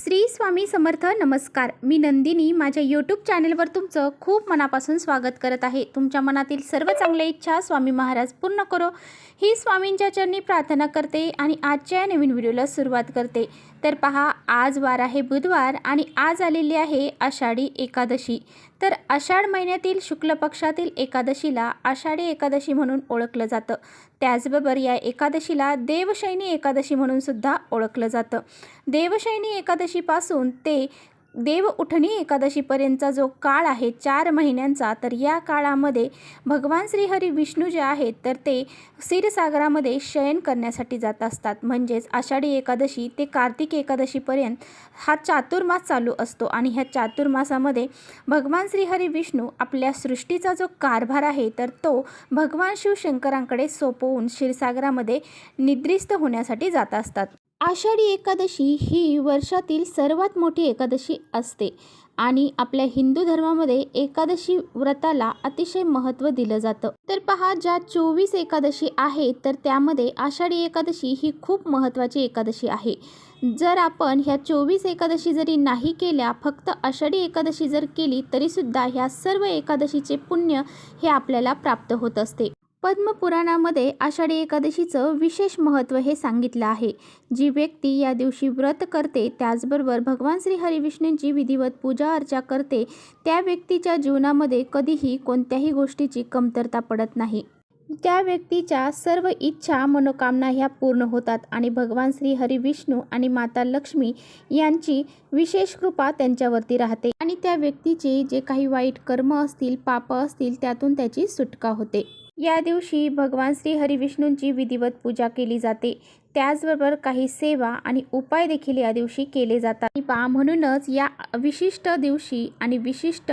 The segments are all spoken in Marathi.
श्री स्वामी समर्थ नमस्कार. मी नंदिनी. माझ्या यूट्यूब चॅनलवर तुमचं खूप मनापासून स्वागत करत आहे. तुमच्या मनातील सर्व चांगल्या इच्छा स्वामी महाराज पूर्ण करो. ही स्वामींच्या चरणी प्रार्थना करते आणि आजच्या या नवीन व्हिडिओला सुरुवात करते. तर पहा आज वार आहे बुधवार आणि आज आलेली आहे आषाढी एकादशी. तर आषाढ महिन्यातील शुक्ल पक्षातील एकादशीला आषाढी एकादशी म्हणून ओळखलं जातं. त्याचबरोबर या एकादशीला देवशैनी एकादशी म्हणून सुद्धा ओळखलं जातं. देवशैनी एकादशीपासून ते देव उठणी एकादशीपर्यंतचा जो काळ आहे चार महिन्यांचा तर या काळामध्ये भगवान श्रीहरी विष्णू जे आहेत तर ते क्षीरसागरामध्ये शयन करण्यासाठी जात असतात. म्हणजेच आषाढी एकादशी ते कार्तिक एकादशीपर्यंत हा चातुर्मास चालू असतो आणि ह्या चातुर्मासामध्ये भगवान श्रीहरी विष्णू आपल्या सृष्टीचा जो कारभार आहे तर तो भगवान शिवशंकरांकडे सोपवून क्षीरसागरामध्ये निद्रिस्त होण्यासाठी जात असतात. आषाढी एकादशी ही वर्षातील सर्वात मोठी एकादशी असते आणि आपल्या हिंदू धर्मामध्ये एकादशी व्रताला अतिशय महत्त्व दिलं जातं. तर पहा ज्या चोवीस एकादशी आहेत तर त्यामध्ये आषाढी एकादशी ही खूप महत्त्वाची एकादशी आहे. जर आपण ह्या चोवीस एकादशी जरी नाही केल्या फक्त आषाढी एकादशी जर केली तरीसुद्धा ह्या सर्व एकादशीचे पुण्य हे आपल्याला प्राप्त होत असते. पद्मपुराणामध्ये आषाढी एकादशीचं विशेष महत्त्व हे सांगितलं आहे. जी व्यक्ती या दिवशी व्रत करते त्याचबरोबर भगवान श्री हरिविष्णूंची विधिवत पूजा अर्चा करते त्या व्यक्तीच्या जीवनामध्ये कधीही कोणत्याही गोष्टीची कमतरता पडत नाही. त्या व्यक्तीच्या सर्व इच्छा मनोकामना ह्या पूर्ण होतात आणि भगवान श्री हरिविष्णू आणि माता लक्ष्मी यांची विशेष कृपा त्यांच्यावरती राहते आणि त्या व्यक्तीचे जे काही वाईट कर्म असतील पाप असतील त्यातून त्याची सुटका होते. या दिवशी भगवान श्री हरिविष्णूंची विधिवत पूजा केली जाते. त्याचबरोबर काही सेवा आणि उपाय देखील या दिवशी केले जातात. पा म्हणूनच या विशिष्ट दिवशी आणि विशिष्ट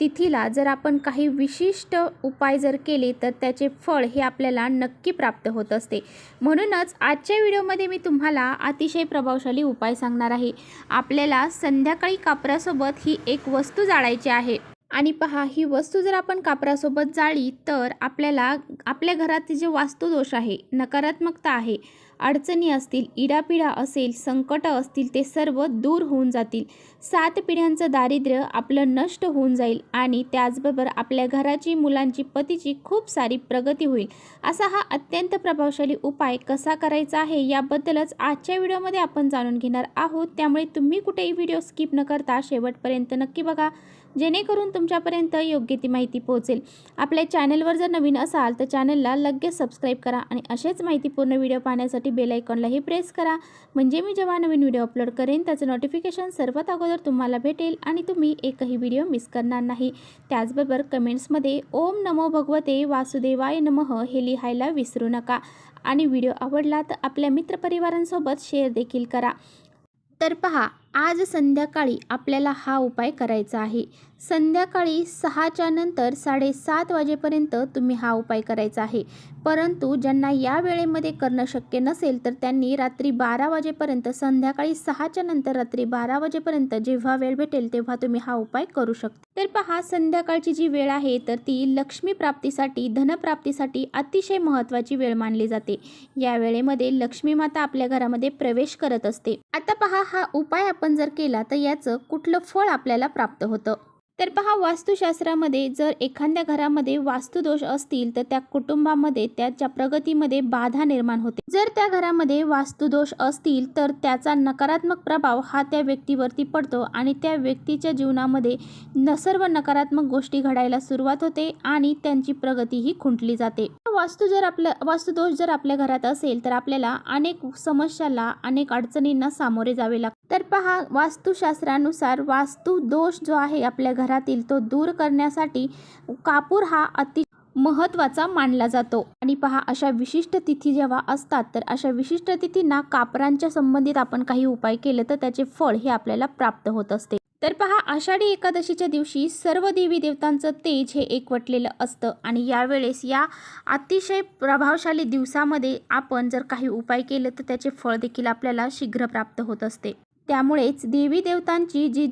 तिथीला जर आपण काही विशिष्ट उपाय जर केले तर त्याचे फळ हे आपल्याला नक्की प्राप्त होत असते. म्हणूनच आजच्या व्हिडिओमध्ये मी तुम्हाला अतिशय प्रभावशाली उपाय सांगणार आहे. आपल्याला संध्याकाळी कापरासोबत ही एक वस्तू जाळायची आहे. आणि पहा ही वस्तू जर आपण कापरासोबत जाळी तर आपल्याला आपल्या घरात जे वास्तुदोष आहे नकारात्मकता आहे अडचणी असतील इडापिडा असेल संकट असतील ते सर्व दूर होऊन जातील. सात पिढ्यांचं दारिद्र्य आपलं नष्ट होऊन जाईल आणि त्याचबरोबर आपल्या घराची मुलांची पतीची खूप सारी प्रगती होईल. असा हा अत्यंत प्रभावशाली उपाय कसा करायचा आहे याबद्दलच आजच्या व्हिडिओमध्ये आपण जाणून घेणार आहोत. त्यामुळे तुम्ही कुठेही व्हिडिओ स्किप न करता शेवटपर्यंत नक्की बघा जेणेकरून तुमच्यापर्यंत योग्य ती माहिती पोहोचेल. आपल्या चॅनलवर जर नवीन असाल तर चॅनलला लगेच सबस्क्राईब करा आणि असेच माहितीपूर्ण व्हिडिओ पाहण्यासाठी बेल आयकॉनलाही प्रेस करा. म्हणजे मी जेव्हा नवीन व्हिडिओ अपलोड करेन त्याचं नोटिफिकेशन सर्वात अगोदर तुम्हाला भेटेल आणि तुम्ही एकही व्हिडिओ मिस करणार नाही. त्याचबरोबर कमेंट्समध्ये ओम नमो भगवते वासुदेवाय नमः हे लिहायला विसरू नका. आणि व्हिडिओ आवडला तर आपल्या मित्रपरिवारांसोबत शेअर देखील करा. तर पहा आज संध्याकाळी आपल्याला हा उपाय करायचा आहे. संध्याकाळी सहाच्या नंतर साडेसात वाजेपर्यंत तुम्ही हा उपाय करायचा आहे. परंतु ज्यांना या वेळेमध्ये करणं शक्य नसेल तर त्यांनी रात्री बारा वाजेपर्यंत संध्याकाळी सहाच्या नंतर रात्री बारा वाजेपर्यंत जेव्हा वेळ भेटेल तेव्हा तुम्ही हा उपाय करू शकता. तर पहा संध्याकाळची जी वेळ आहे तर ती लक्ष्मी प्राप्तीसाठी धनप्राप्तीसाठी अतिशय महत्त्वाची वेळ मानली जाते. या वेळेमध्ये लक्ष्मी माता आपल्या घरामध्ये प्रवेश करत असते. आता पहा हा उपाय आपण जर केला तर याचं कुठलं फळ आपल्याला प्राप्त होतं? तर पहा वास्तुशास्त्रामध्ये जर एखाद्या घरामध्ये वास्तुदोष असतील तर त्या कुटुंबामध्ये त्याच्या प्रगतीमध्ये बाधा निर्माण होते. जर त्या घरामध्ये वास्तुदोष असतील तर त्याचा नकारात्मक प्रभाव हा त्या व्यक्तीवरती पडतो आणि त्या व्यक्तीच्या जीवनामध्ये न सर्व नकारात्मक गोष्टी घडायला सुरुवात होते आणि त्यांची प्रगतीही खुंटली जाते. वास्तू जर आपल्या वास्तुदोष जर आपल्या घरात असेल तर आपल्याला अनेक समस्याला अनेक अडचणींना सामोरे जावे लागते. तर पहा वास्तुशास्त्रानुसार वास्तु दोष जो आहे आपल्या घरातील तो दूर करण्यासाठी कापूर हा अति महत्त्वाचा मानला जातो. आणि पहा अशा विशिष्ट तिथी जेव्हा असतात तर अशा विशिष्ट तिथींना कापरांच्या संबंधित आपण काही उपाय केले तर त्याचे फळ हे आपल्याला प्राप्त होत असते. तर पहा आषाढी एकादशीच्या दिवशी सर्व देवी देवतांचं तेज हे एकवटलेलं असतं आणि यावेळेस या अतिशय प्रभावशाली दिवसामध्ये आपण जर काही उपाय केले तर त्याचे फळ देखील आपल्याला शीघ्र प्राप्त होत असते. त्यामुळेच देवी देवतांची जी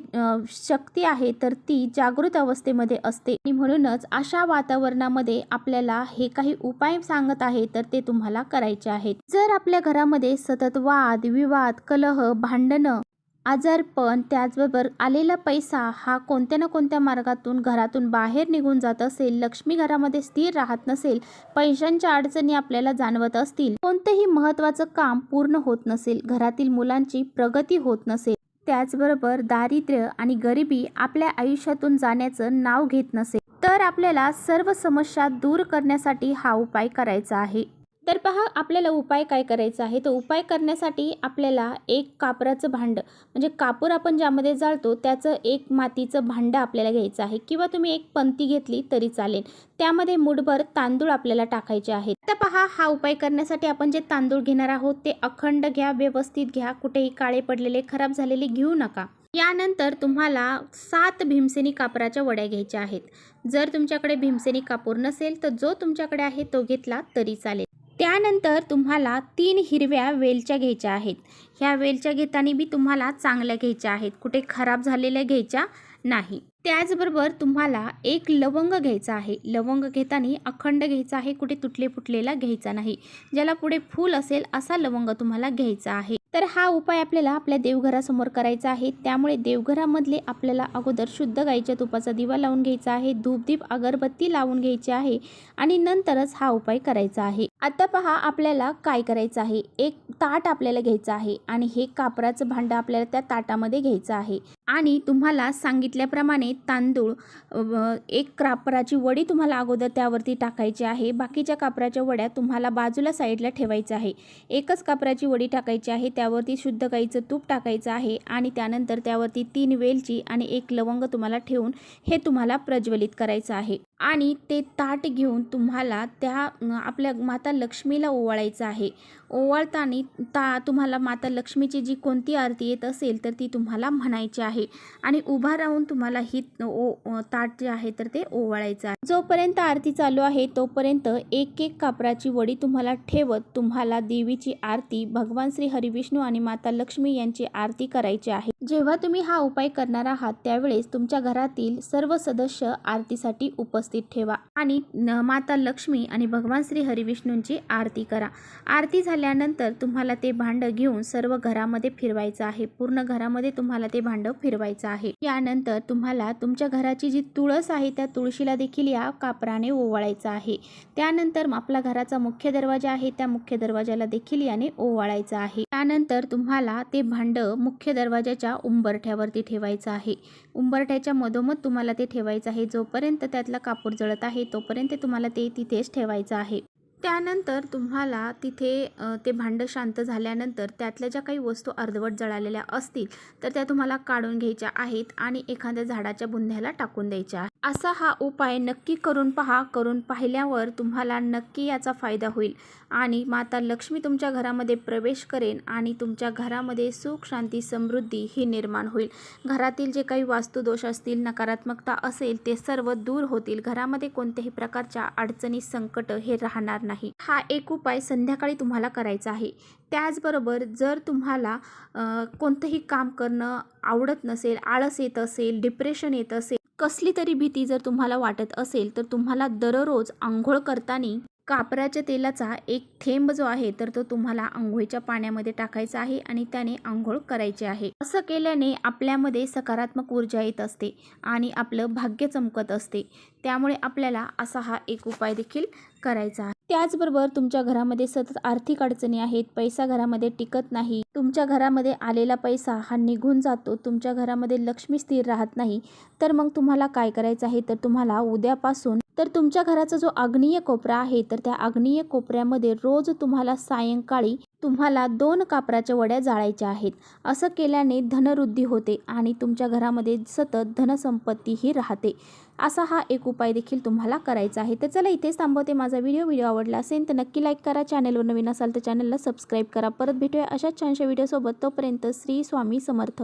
शक्ती आहे तर ती जागृत अवस्थेमध्ये असते. आणि म्हणूनच अशा वातावरणामध्ये आपल्याला हे काही उपाय सांगत आहे तर ते तुम्हाला करायचे आहेत. जर आपल्या घरामध्ये सतत वाद विवाद कलह भांडणं आजारपण त्याचबरोबर आलेला पैसा हा कोणत्या ना कोणत्या मार्गातून घरातून बाहेर निघून जात असेल लक्ष्मी घरामध्ये स्थिर राहत नसेल पैशांच्या अडचणी आपल्याला जाणवत असतील कोणतंही महत्त्वाचं काम पूर्ण होत नसेल घरातील मुलांची प्रगती होत नसेल त्याचबरोबर दारिद्र्य आणि गरिबी आपल्या आयुष्यातून जाण्याचं नाव घेत नसेल तर आपल्याला सर्व समस्या दूर करण्यासाठी हा उपाय करायचा आहे. तर पहा आपल्याला उपाय काय करायचा आहे? तर उपाय करण्यासाठी आपल्याला एक कापराचं भांडं म्हणजे कापूर आपण ज्यामध्ये जाळतो त्याचं एक मातीचं भांडं आपल्याला घ्यायचं आहे. किंवा तुम्ही एक पंती घेतली तरी चालेल. त्यामध्ये मुठभर तांदूळ आपल्याला टाकायचे आहेत. तर पहा हा उपाय करण्यासाठी आपण जे तांदूळ घेणार आहोत ते अखंड घ्या व्यवस्थित घ्या कुठेही काळे पडलेले खराब झालेले घेऊ नका. यानंतर तुम्हाला सात भीमसेनी कापराच्या वड्या घ्यायच्या आहेत. जर तुमच्याकडे भीमसेनी कापूर नसेल तर जो तुमच्याकडे आहे तो घेतला तरी चालेल. त्यानंतर तुम्हाला तीन हिरव्या वेलच्या घ्यायच्या आहेत. ह्या वेलच्या घेताना बी तुम्हाला चांगल्या घ्यायच्या आहेत. कुठे खराब झालेल्या घ्यायच्या नाही. त्याचबरोबर तुम्हाला एक लवंग घ्यायचा आहे. लवंग घेताना अखंड घ्यायचा आहे. कुठे तुटले फुटलेला घ्यायचा नाही. ज्याला पुढे फूल असेल असा लवंग तुम्हाला घ्यायचा आहे. तर हा उपाय आपल्याला आपल्या देवघरासमोर करायचा आहे. त्यामुळे देवघरामधले आपल्याला अगोदर शुद्ध गाईच्या तुपाचा दिवा लावून घ्यायचा आहे. धूपदीप अगरबत्ती लावून घ्यायची आहे. आणि नंतरच हा उपाय करायचा आहे. आता पहा आपल्याला काय करायचं आहे? एक ताट आपल्याला घ्यायचं आहे आणि हे कापराचं भांडं आपल्याला त्या ताटामध्ये घ्यायचं आहे. आणि तुम्हाला सांगितल्याप्रमाणे तांदूळ एक कापराची वडी तुम्हाला अगोदर त्यावरती टाकायची आहे. बाकीच्या कापराच्या वड्या तुम्हाला बाजूला साईडला ठेवायचं आहे. एकच कापराची वडी टाकायची आहे. त्यावरती शुद्ध गाईचं तूप टाकायचं आहे आणि त्यानंतर त्यावरती तीन वेलची आणि एक लवंग तुम्हाला ठेवून हे तुम्हाला प्रज्वलित करायचं आहे. आणि ते ताट घेऊन तुम्हाला त्या आपल्या माता लक्ष्मीला ओवाळायचं आहे. ओवाळताना ता तुम्हाला माता लक्ष्मीची जी कोणती आरती येत असेल तर ती तुम्हाला म्हणायची आहे. आणि उभा राहून तुम्हाला ही ओ ताट जे आहे तर ते ओवाळायचं आहे. जोपर्यंत आरती चालू आहे तोपर्यंत एक एक कापराची वडी तुम्हाला ठेवत तुम्हाला देवीची आरती भगवान श्री हरिविष्णू आणि माता लक्ष्मी यांची आरती करायची आहे. जेव्हा तुम्ही हा उपाय करणार आहात त्यावेळेस तुमच्या घरातील सर्व सदस्य आरतीसाठी उपस्थित ठेवा. आणि न- माता लक्ष्मी आणि भगवान श्री हरिविष्णूंची आरती करा. आरती झाल्यानंतर तुम्हाला ते भांडं घेऊन सर्व घरामध्ये फिरवायचं आहे. पूर्ण घरामध्ये तुम्हाला ते भांडं फिरवायचं आहे. यानंतर तुम्हाला तुमच्या घराची जी तुळस आहे त्या तुळशीला देखील या कापराने ओवाळायचं आहे. त्यानंतर आपला घराचा मुख्य दरवाजा आहे त्या मुख्य दरवाजाला देखील याने ओवाळायचं आहे. त्यानंतर तुम्हाला ते भांडं मुख्य दरवाजाच्या उंबरठ्यावरती ठेवायचं आहे. उंबरठ्याच्या मधोमध तुम्हाला ते ठेवायचं आहे. जोपर्यंत त्यातला कापूर जळत आहे तोपर्यंत तुम्हाला ते तिथेच ठेवायचं आहे. त्यानंतर तुम्हाला तिथे ते भांडं शांत झाल्यानंतर त्यातल्या ज्या काही वस्तू अर्धवट जळालेल्या असतील तर त्या तुम्हाला काढून घ्यायच्या आहेत आणि एखाद्या झाडाच्या बुंध्याला टाकून द्यायच्या आहेत. असा हा उपाय नक्की करून पहा. करून पाहिल्यावर तुम्हाला नक्की याचा फायदा होईल. आणि माता लक्ष्मी तुमच्या घरामध्ये प्रवेश करेन आणि तुमच्या घरामध्ये सुख शांती समृद्धी ही निर्माण होईल. घरातील जे काही वास्तुदोष असतील नकारात्मकता असेल ते सर्व दूर होतील. घरामध्ये कोणत्याही प्रकारच्या अडचणी संकट हे राहणार नाही. हा एक उपाय संध्याकाळी तुम्हाला करायचा आहे. त्याचबरोबर जर तुम्हाला कोणतंही काम करणं आवडत नसेल आळस येत असेल डिप्रेशन येत असेल कसली तरी भीती जर तुम्हाला वाटत असेल तर तुम्हाला दररोज आंघोळ करताना कापराच्या तेलाचा एक थेंब जो आहे तर तो तुम्हाला आंघोळीच्या पाण्यामध्ये टाकायचा आहे आणि त्याने आंघोळ करायची आहे. असं केल्याने आपल्यामध्ये सकारात्मक ऊर्जा येत असते आणि आपलं भाग्य चमकत असते. त्यामुळे आपल्याला असा हा एक उपाय देखील करायचा आहे. त्याचबरोबर तुमच्या घरामध्ये सतत आर्थिक अडचणी आहेत पैसा घरामध्ये टिकत नाही तुमच्या घरामध्ये आलेला पैसा हा निघून जातो तुमच्या घरामध्ये लक्ष्मी स्थिर राहत नाही तर मग तुम्हाला काय करायचं आहे? तर तुम्हाला उद्यापासून तर तुमच्या घराचा जो आग्नेय कोपरा आहे तर त्या आग्नेय कोपऱ्यामध्ये रोज तुम्हाला सायंकाळी तुम्हाला दोन कापराच्या वड्या जाळायच्या आहेत. असं केल्याने धनवृद्धी होते आणि तुमच्या घरामध्ये सतत धनसंपत्तीही राहते. असा हा एक उपाय देखील तुम्हाला करायचा आहे. तर चला इथेच थांबवते माझा व्हिडिओ. व्हिडिओ आवडला असेल तर नक्की लाईक करा. चॅनलवर नवीन असाल तर चॅनलला सबस्क्राईब करा. परत भेटूया अशाच छानशा व्हिडिओसोबत तोपर्यंत श्री स्वामी समर्थ.